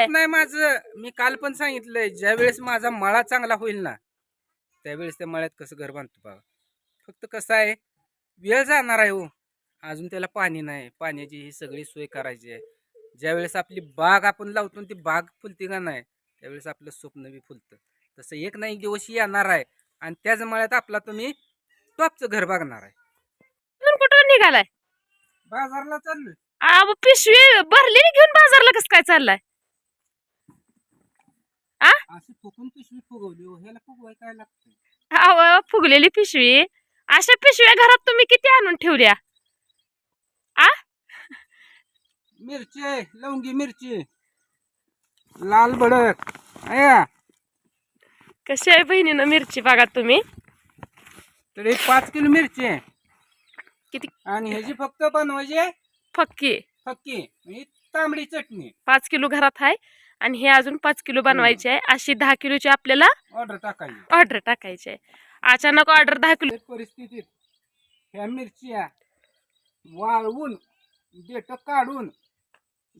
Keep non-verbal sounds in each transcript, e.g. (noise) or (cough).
होत नाही माझं. मी काल पण सांगितलंय ज्या वेळेस माझा मळा चांगला होईल ना त्यावेळेस त्या मळ्यात कसं घर बांधतो बाबा फक्त कसं आहे वेळ जाणार आहे हो. अजून त्याला पाणी नाही. पाण्याची ही सगळी सोय करायची आहे. ज्यावेळेस आपली बाग आपण लावतो ती बाग फुलते का नाही त्यावेळेस आपलं स्वप्न बी फुलतं. तसं एक ना एक दिवस येणार आहे आणि त्याच मळ्यात आपला तुम्ही टॉपचं घर बघणार आहे. अजून कुठं निघालाय? बाजारला चाललोय. पिशवी भरलेली घेऊन बाजारला कसं काय चाललाय? अशी फुकून पिशवी फुगवली हो ह्याला फुगवाय काय लागतं अहो फुगलेली पिशवी? अशा पिशव्या घरात तुम्ही किती आणून ठेवल्या? मिरची आहे, लवंगी मिरची लाल भडक अया कशी आहे बहिणीनं मिरची बघा तुम्ही? तर एक पाच किलो मिरची आहे. किती? आणि ह्याची फक्त बनवायची आहे फक्की. फक्की म्हणजे तांबडी चटणी. पाच किलो घरात आहे. आणि हे अजून पाच किलो बनवायचे आहे. अशी दहा किलोची आपल्याला ऑर्डर टाकायची. ऑर्डर टाकायची आहे. अचानक ऑर्डर दहा किलो. परिस्थितीत ह्या मिरच्या वाळवून देठ काढून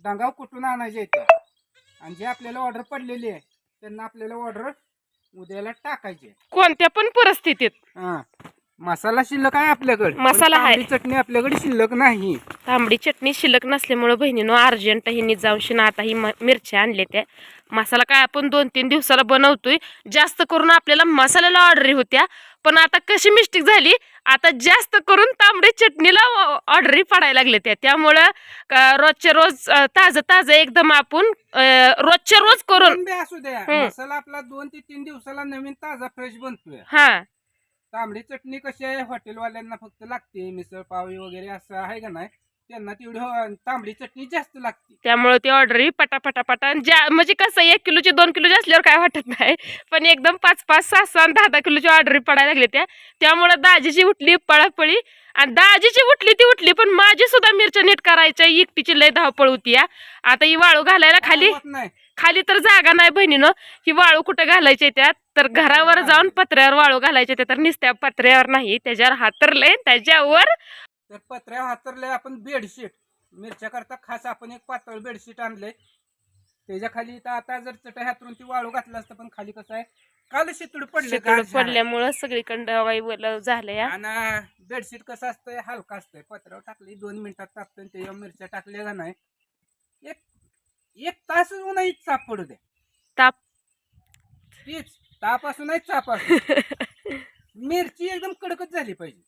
डांगाव कुठून आणायचे आणि जे आपल्याला ऑर्डर पडलेली आहे त्यांना आपल्याला ऑर्डर उद्याला टाकायचे कोणत्या पण परिस्थितीत. हा. मसाला शिल्लक आहे आपल्याकडे. पण मसाला आहे. तांबडी चटणी आपल्याकडे शिल्लक नाही. तांबडी चटणी शिल्लक नसल्यामुळं बहिणीनं अर्जंट हिनी जाऊन शिना आता ही मिरच्या आणल्या त्या. मसाला काय आपण दोन तीन दिवसाला बनवतोय जास्त करून आपल्याला मसाल्याला ऑर्डरी होत्या. पण आता कशी मिस्टेक झाली आता जास्त करून तांबडी चटणीला ऑर्डरी पडायला लागल्या त्या. त्यामुळं रोजच्या रोज ताजं ताजं एकदम आपण रोजच्या रोज करून असू द्या. मसाला आपला दोन ते तीन दिवसाला नवीन ताजा फ्रेश बनतोय. हा. तांबडी चटणी कशी आहे? हॉटेलवाल्यांना फक्त लागते मिसळ पावी वगैरे असं आहे का नाही? त्यांना तेवढी हो- तांबडी चटणी जास्त लागते. त्यामुळे ती ऑर्डर पटा पटा पटा आणि ज्या म्हणजे कसं एक किलोची दोन किलोची असल्यावर काय वाटत नाही पण एकदम पाच पाच सहा सहा आणि दहा दहा किलोची ऑर्डर पडायला लागले त्या. त्यामुळं दाजीची उठली पळापळी. आणि दाजीची उठली ती उठली पण माझी सुद्धा मिरच्या नीट करायच्या एकटीची लय धावपळ होती या आता ही वाळू घालायला खाली होत नाही. खाली तर जागा नाही बहिणीनं. ही वाळू कुठं घालायची त्यात? तर घरावर जाऊन पत्र्यावर वाळू घालायचे त्या तर निसत्या पत्र्यावर नाही. त्याच्यावर हातरले त्याच्यावर तर पत्र्या हातरले आपण बेडशीट. मिरच्या करता खास आपण एक पातळ बेडशीट आणले त्याच्याखाली तर आता जर चटई हातरून ती वाळू घातलं असतं पण खाली कसं आहे काल शितूड पडले पडल्यामुळं सगळीकडं झालं आणि बेडशीट कसं असतंय हलका असतंय. पत्र्यावर टाकली दोन मिनिटात टाकतो त्याच्यावर मिरच्या टाकल्या का नाही एक एक तास नाही चाप पडू द्या ताप. तीच ताप असू नाही चाप असू मिरची एकदम कडकच झाली पाहिजे.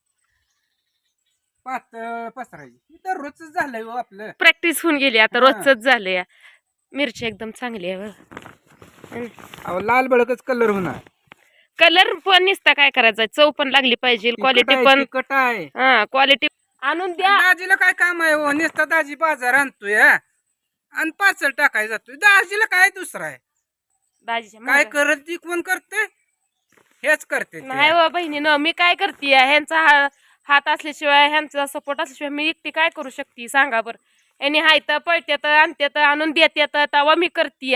पातळ पसरायची. दररोजच झालंय हो आपलं. प्रॅक्टिस होऊन गेली आता. रोजच झालं या मिरची एकदम चांगली आहे अहो लाल बळकच कलर होणार. कलर पण निसता काय करायचा चव पण लागली पाहिजे क्वालिटी पण. तिखट आहे. हा क्वालिटी आणून द्या. दाजीला काय काम आहे हो? नुसता दाजी बाजार आणतोय हा. आणि पाचल टाकाय जातोय. दाजीला काय दुसरं आहे? दाजीच्या काय मागं. करत ती कोण करते? हेच करते ती. नाही हो बहिणीनं. मी काय करते ह्यांचा हा- हात असल्याशिवाय ह्यांचा सपोर्ट असल्याशिवाय मी एकटी काय करू शकते? सांगा बरं. यांनी हायत पळत्यात आणत्यात आणून देत्यात तेव्हा मी करते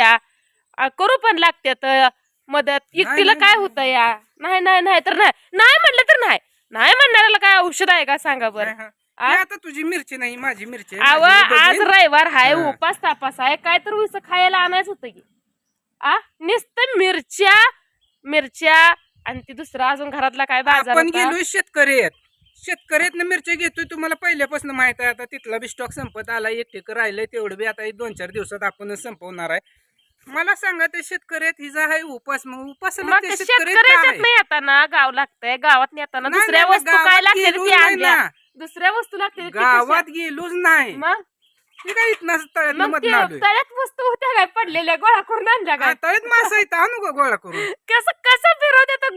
करू पण लागत्यात मदत. एकटीला काय. होतं या? नाही नाही नाही तर नाही. नाही म्हणलं तर नाही. नाही म्हणणाऱ्याला काय औषध आहे का? सांगा बरं. आता तुझी मिरची नाही माझी मिरची मी आज. रविवार हाय. उपास तापास आहे काय तर उस खायला आणायचं होतं की. आ? नुसतं मिरच्या मिरच्या आणि ती दुसरा अजून घरातला काय बाजार आपण होता. गेलोय शेतकऱ्यात शेतकऱ्यात मिरच्या घेतोय तुम्हाला पहिल्यापासून माहीत आहे आता तिथला बी स्टॉक संपत आला एक टेकर राहिलंय तेवढं बी आता दोन चार दिवसात आपण संपवणार आहे. मला सांगा ते शेतकऱ्यात हिचा आहे उपास मग उपासाला मग ते शेतकरी शेतकऱ्याच्यात काय? नाही येताना गाव लागतंय गावात येताना नाही, दुसऱ्या नाही, वस्तू गावात काय लागते गेलोच ती नाही आणल्या? ना. दुसऱ्या वस्तू लागते गावात गेलोच नाही. मग? काय इथनं तळ्यात मग ते मधनं आलोय? तळ्यात वस्तू होत्या काय? पडलेल्या गोळा करून आणल्या काय? तळ्यात मासा इथं आणू का गोळा करून. कसं कसं फिरव देतो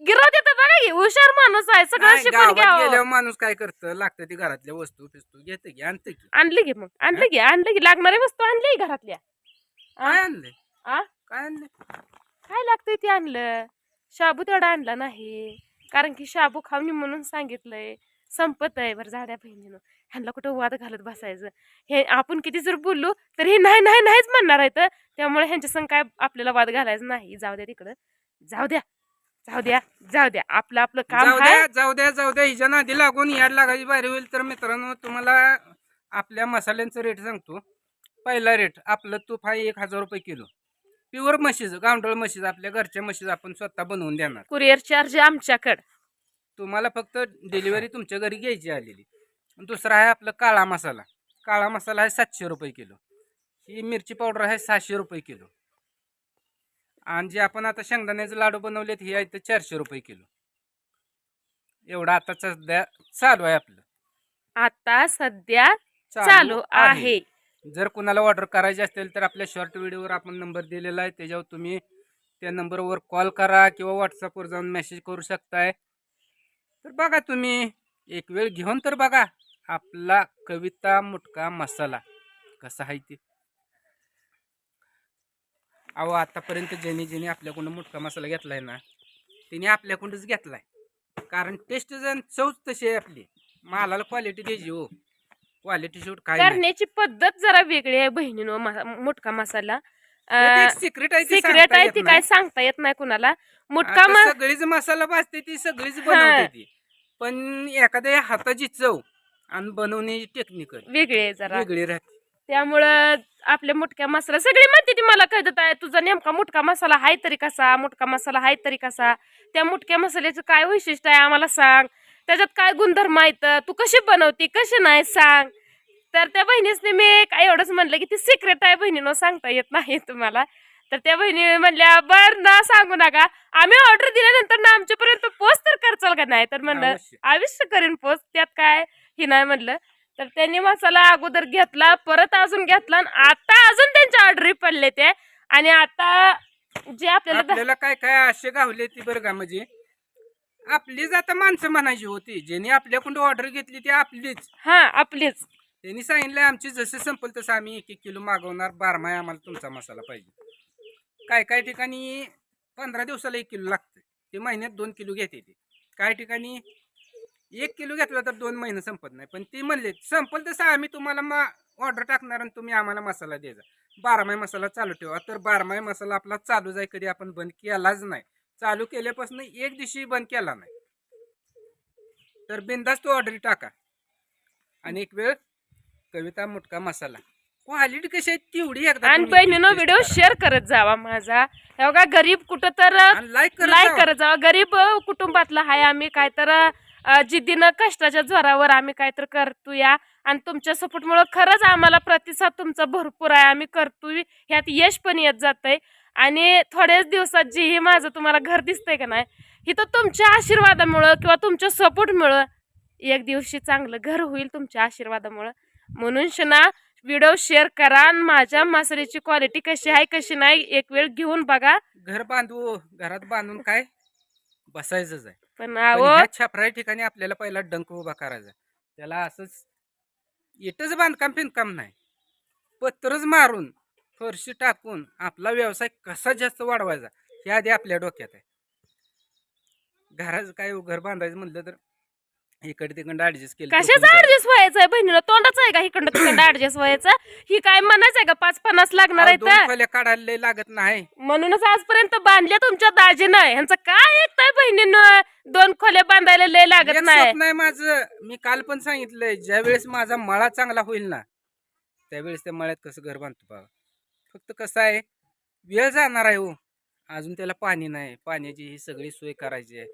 गिरव देतो बघा की हुशार माणूस आहे सगळं नाही, शिकून गावात गेल्यावर माणूस काय करतं? लागतं ती घरातल्या वस्तू फिस्तू घेतं की आणतं की. आणली की मग आणली की आणली की लागणारी वस्तू आणली घरातल्या. काय आणलंय? आ? काय आणलंय? काय लागतंय ते आणलं? शाबू तेवढा आणला नाही. कारण की शाबू खाऊनी म्हणून सांगितलंय. संपत आहे बरं झाड्या बहिणीनं. ह्यांना कुठं वाद घालत बसायचं? हे आपण किती जर बोललो तर हे नाही नाही नाहीच म्हणणार आहे तर त्यामुळे ह्यांच्या संग काय आपल्याला वाद घालायचं नाही. जाऊ द्या तिकडं. जाऊ द्या. जाऊ द्या. जाऊ द्या. आपलं आपलं काम जाऊ द्या जाऊ द्या जाऊ द्या. हिच्या नादी लागून याड लागायची बारी होईल तर मित्रांनो तुम्हाला आपल्या मसाल्यांचं रेट सांगतो. पहिला रेट आपलं तूप आहे एक हजार रुपये किलो. प्युअर म्हशीचं गावंडळ म्हशीचं आपल्या घरच्या म्हशीचं आपण स्वतः बनवून देणार. कुरिअर चार्ज आमच्याकडं. तुम्हाला फक्त डिलिव्हरी तुमच्या घरी घ्यायची आलेली. दुसरा आहे आपलं काळा मसाला. काळा मसाला आहे सातशे रुपये किलो. ही मिरची पावडर आहे सहाशे रुपये किलो. आणि जे आपण आता शेंगदाण्याचे लाडू बनवलेत हे आहे ते चारशे रुपये किलो. एवढं आता सध्या चालू आहे आपलं. आता सध्या चालू आहे. जर कुणाला ऑर्डर करायची असेल तर आपल्या शॉर्ट व्हिडिओवर आपण नंबर दिलेला आहे. त्याच्यावर तुम्ही त्या नंबरवर कॉल करा किंवा व्हॉट्सअपवर जाऊन मेसेज करू शकताय. तर बघा तुम्ही एक वेळ घेऊन तर बघा आपला कविता मुटका मसाला कसा आहे ते. अहो आतापर्यंत ज्याने ज्याने आपल्याकडून मुटका मसाला घेतलाय ना त्याने आपल्याकडूनच घेतलाय. कारण टेस्ट जण चवच तशी आहे आपली. मालाला क्वालिटी द्यायची हो. क्वालिटी शूट काय नाही. करण्याची पद्धत जरा वेगळी आहे बहिणीनो मुटका मसाला. सिक्रेट आहे ते सिक्रेट आहे ती. काय सांगता येत नाही कुणाला. मुटका सगळीच मसाला भाजते ती सगळीच. बनवते ती. पण एखाद्या हाताची चव आणि बनवण्याची टेक्निक वेगळी जरा. वेगळी राहते. त्यामुळं आपल्या मुटक्या मसाला सगळी म्हणते ती मला कळत आहे. तुझा नेमका मुटका मसाला हाय तरी कसा? मुटका मसाला हाय तरी कसा? त्या मुटक्या मसाल्याचं काय वैशिष्ट्य आहे आम्हाला सांग. त्याच्यात काय गुणधर्म आहेत? तू कशी बनवती? कशी नाही? सांग. तर त्या बहिणीसने मी काय एवढंच म्हणलं की ती सिक्रेट आहे बहिणीनं सांगता येत नाही तुम्हाला. तर त्या बहिणी म्हणल्या बर ना सांगू नका. आम्ही ऑर्डर दिल्यानंतर ना आमच्यापर्यंत पोस्ट तर करचाल का नाही? तर म्हणलं. आयुष्य करीन पोस्ट त्यात काय? ही नाही म्हणलं. तर त्यांनी मसाला अगोदर घेतला परत अजून घेतला आणि आता अजून त्यांच्या ऑर्डरी पडले ते. आणि आता जे आपल्याला काय काय असे गावले ती बरं का म्हणजे? आपलीच आता माणसं म्हणायची होती. ज्यांनी आपल्याकडून ऑर्डर घेतली ती आपलीच. हा आपलीच. त्यांनी सांगितलं आमची जसे संपल तसं आम्ही एक एक किलो मागवणार. बारमाही आम्हाला तुमचा मसाला पाहिजे. काय काय ठिकाणी पंधरा दिवसाला एक किलो लागतं ते महिन्यात दोन किलो घेते ते. काय ठिकाणी एक किलो घेतला तर दोन महिने संपत नाही. पण ते म्हणले संपल तसं आम्ही तुम्हाला मा ऑर्डर टाकणार आणि तुम्ही आम्हाला मसाला द्यायचा बारमाही मसाला चालू ठेवा. तर बारमाही मसाला आपला चालू जाय कधी आपण बंद केलाच नाही. चालू केल्यापासून एक दिवशी बंद केला नाही. तर बिंदास तो ऑर्डर टाका. आणि एक वेळ कविता मुटका मसाला. क्वालिटी कशी आहे तेवढी एकदा आणि तुम्ही बहिणीनं taste व्हिडिओ करा. शेअर करत जावा माझा. हे बघा गरीब कुठं तर आणि लाईक करा लाईक करत जावा. गरीब कुटुंबातला हाय आम्ही काय तर अ, जिद्दीनं कष्टाच्या जोरावर आम्ही काय तर करतोया. आणि तुमच्या सपोर्टमुळं खरंच आम्हाला प्रतिसाद तुमचा भरपूर आहे. आम्ही करतोय. ह्यात यश पण येत जातंय. आणि थोड्याच दिवसात जेही माझं तुम्हाला घर दिसतंय का नाही ही तर तुमच्या आशीर्वादामुळं किंवा तुमच्या सपोर्टमुळं एक दिवशी चांगलं घर होईल तुमच्या आशीर्वादामुळं. म्हणून शना व्हिडिओ शेअर करा आणि माझ्या मसाल्याची क्वालिटी कशी आहे कशी नाही एक वेळ घेऊन बघा. घर बांधू घरात बांधून काय? बसायचंच आहे. पण पण अहो ह्या छपराई ठिकाणी आपल्याला पहिला डंक उभा करायचा त्याला असंच इटच बांधकाम फिनकाम नाही. पत्रच मारून फरशी टाकून आपला व्यवसाय कसा जास्त वाढवायचा हे आधी आपल्या डोक्यात आहे. घराचं काय घर बांधायचं म्हणलं तर इकडे तिकडे ऍडजस्ट केलं कशाचा. ऍडजस्ट व्हायचं आहे बहिणीला तोंडाचं आहे का? इकडं तिकडं ऍडजस्ट (coughs) व्हायचं? ही काय म्हणायचं आहे का? पाच पन्नास लागणार आहे दोन तर काढायला लय लागत नाही. म्हणूनच आजपर्यंत बांधल्या तुमच्या दाजीनं. ह्यांचं काय ऐकताय बहिणीनं? दोन खोल्या बांधायला लय लागत एक नाही. स्वप्न आहे माझं. मी काल पण सांगितलंय ज्या वेळेस माझा मळा चांगला होईल ना त्यावेळेस त्या मळ्यात कसं घर बांधतो बाबा फक्त कसं आहे वेळ जाणार आहे हो. अजून त्याला पाणी नाही. पाण्याची ही सगळी सोय करायची आहे.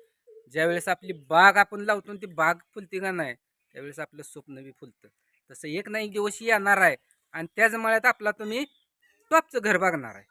ज्यावेळेस आपली बाग आपण लावतो आणि ती बाग फुलते का नाही त्यावेळेस आपलं स्वप्न बी फुलतं. तसं एक ना एक दिवस येणार आहे आणि त्याच मळ्यात आपला तुम्ही टॉपचं घर बघणार आहे.